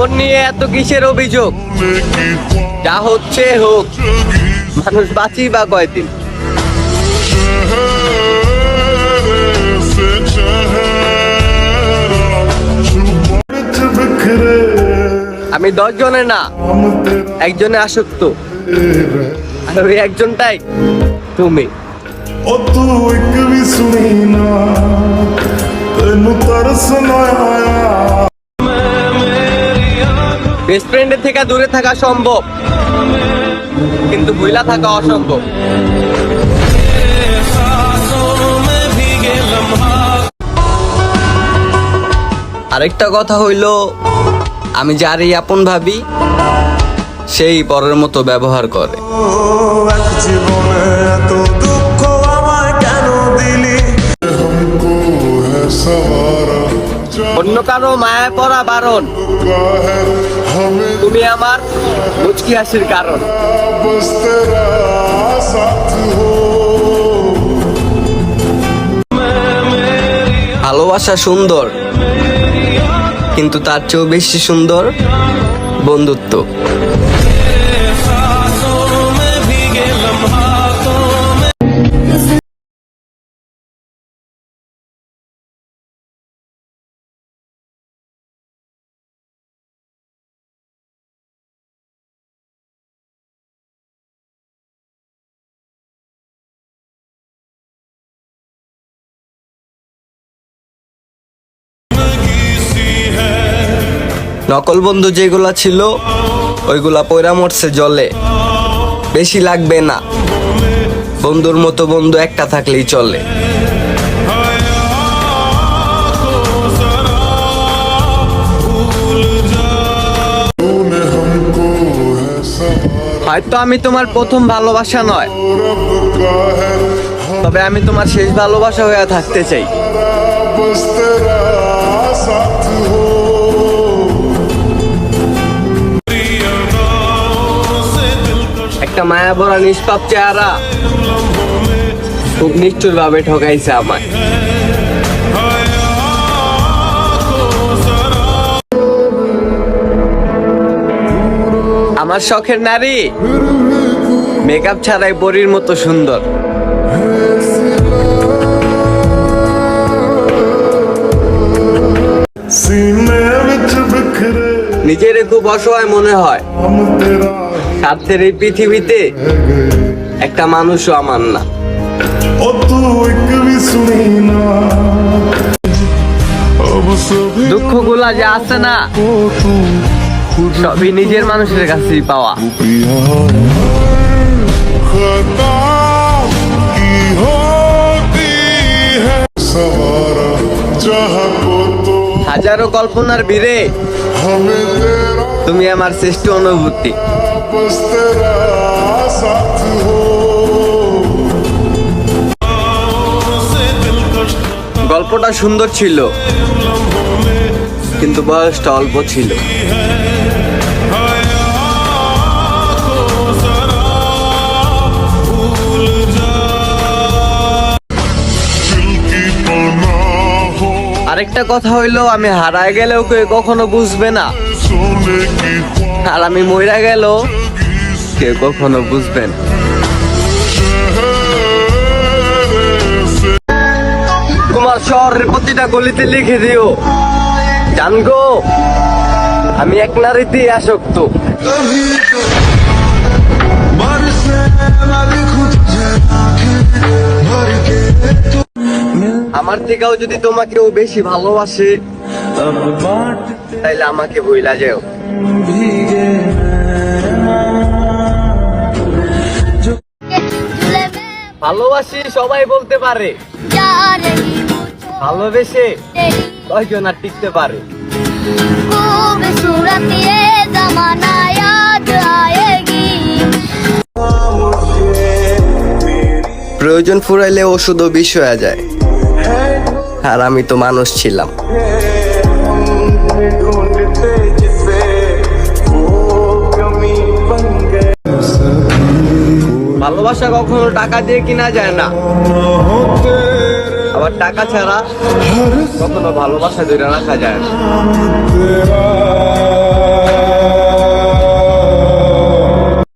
জীবন নিয়ে এত কিসের অভিযোগ? যা হচ্ছে, হোক। মানুষ বাঁচি বা কয়দিন? আমি দশ জনে না, একজনে আসক্ত। আর ওই একজনটাই তুমি। শুনি না তরস না আয়া। বেস্ট ফ্রেন্ডের থেকে দূরে থাকা সম্ভব কিন্তু ভুলা থাকা অসম্ভব। আরেকটা কথা হইল আমি যারই আপন ভাবি সেই পরের মতো ব্যবহার করে। দুঃখ আমায় কেন অন্য কারও মায়া পড়া বারণ। তুমি আমার মুচকি হাসির কারণ। ভালোবাসা সুন্দর, কিন্তু তার চেয়েও বেশি সুন্দর বন্ধুত্ব। নকল বন্ধু যেগুলা ছিল, ওইগুলা পয়রা মরছে জলে। বেশি লাগবে না। বন্ধুর মতো বন্ধু একটা থাকলেই চলে। হয়তো আমি তোমার প্রথম ভালোবাসা নয়, তবে আমি তোমার শেষ ভালোবাসা হয়ে থাকতে চাই। মায়া ভরা নিষ্পাপ চেহারা। খুব নিষ্ঠুর ভাবে ঠকাইছে আমায়। আমার শখের নারী মেকআপ ছাড়াই বড়ির মতো সুন্দর। নিজের খুব অসহায় মনে হয়। স্বার্থের এই পৃথিবীতে একটা মানুষও আমার না। দুঃখগুলা যে আছে না সবই নিজের মানুষের কাছে পাওয়া। হাজারো কল্পনার ভিড়ে তুমি আমার শ্রেষ্ঠ অনুভূতি। গল্পটা সুন্দর ছিল কিন্তু বয়সটা অল্প ছিল। আরেকটা কথা হইল, আমি হারায় গেলেও কেউ কখনো বুঝবে না। আর আমি মইরা গেল কেউ কখনো বুঝবেন তোমার শহরের প্রতিটা গলিতে লিখে দিও। জানগো আমি এক নারীতেই আসক্ত। আমার থেকেও যদি তোমাকে ও বেশি ভালোবাসে, তাইলে আমাকে ভুলা যাও। ভালোবাসি সবাই বলতে পারে, ভালোবেসে কয়জন আর টিকতে পারে? প্রয়োজন ফুরাইলে ওষুধও বিষ হয়ে যায়। আর আমি তো মানুষ ছিলাম। ভালোবাসা কখনো টাকা দিয়ে কিনা যায় না। আবার টাকা ছাড়া কখনো ভালোবাসা ধরে রাখা যায় না।